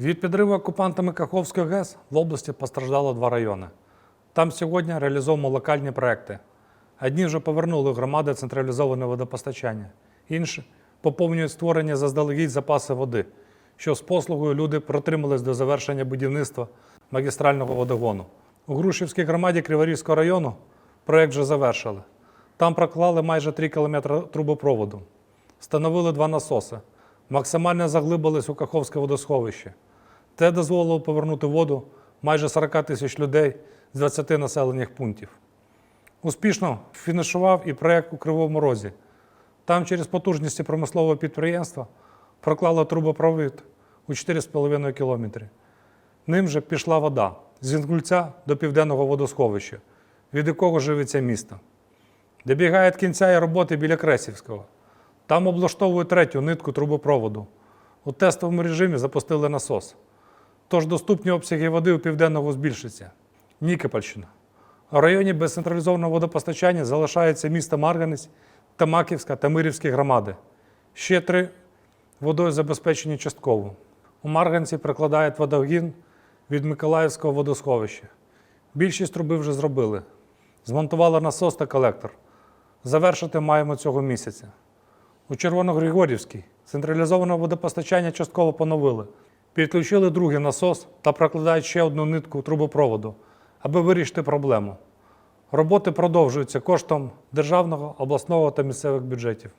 Від підриву окупантами Каховської ГЕС в області постраждало два райони. Там сьогодні реалізовуємо локальні проекти. Одні вже повернули громади централізоване водопостачання, інші поповнюють створення заздалегідь запаси води, що з послугою люди протримались до завершення будівництва магістрального водогону. У Грушівській громаді Криворізького району проект вже завершили. Там проклали майже 3 кілометри трубопроводу, встановили два насоси, максимально заглибились у Каховське водосховище. Це дозволило повернути воду майже 40 тисяч людей з 20 населених пунктів. Успішно фінішував і проєкт у Кривому Розі. Там через потужності промислового підприємства проклали трубопровід у 4,5 кілометри. Ним же пішла вода з Інгульця до південного водосховища, від якого живиться місто. Добігає кінця і роботи біля Кресівського. Там облаштовують третю нитку трубопроводу. У тестовому режимі запустили насос. Тож доступні обсяги води у південного збільшаться. Нікопольщина. У районі без централізованого водопостачання залишаються міста Марганець, Тамаківська та Мирівські громади. Ще три водою забезпечені частково. У Марганці прикладають водогін від Миколаївського водосховища. Більшість труби вже зробили. Змонтували насос та колектор. Завершити маємо цього місяця. У Червоногригорівській централізоване водопостачання частково поновили. Підключили другий насос та прокладають ще одну нитку трубопроводу, аби вирішити проблему. Роботи продовжуються коштом державного, обласного та місцевих бюджетів.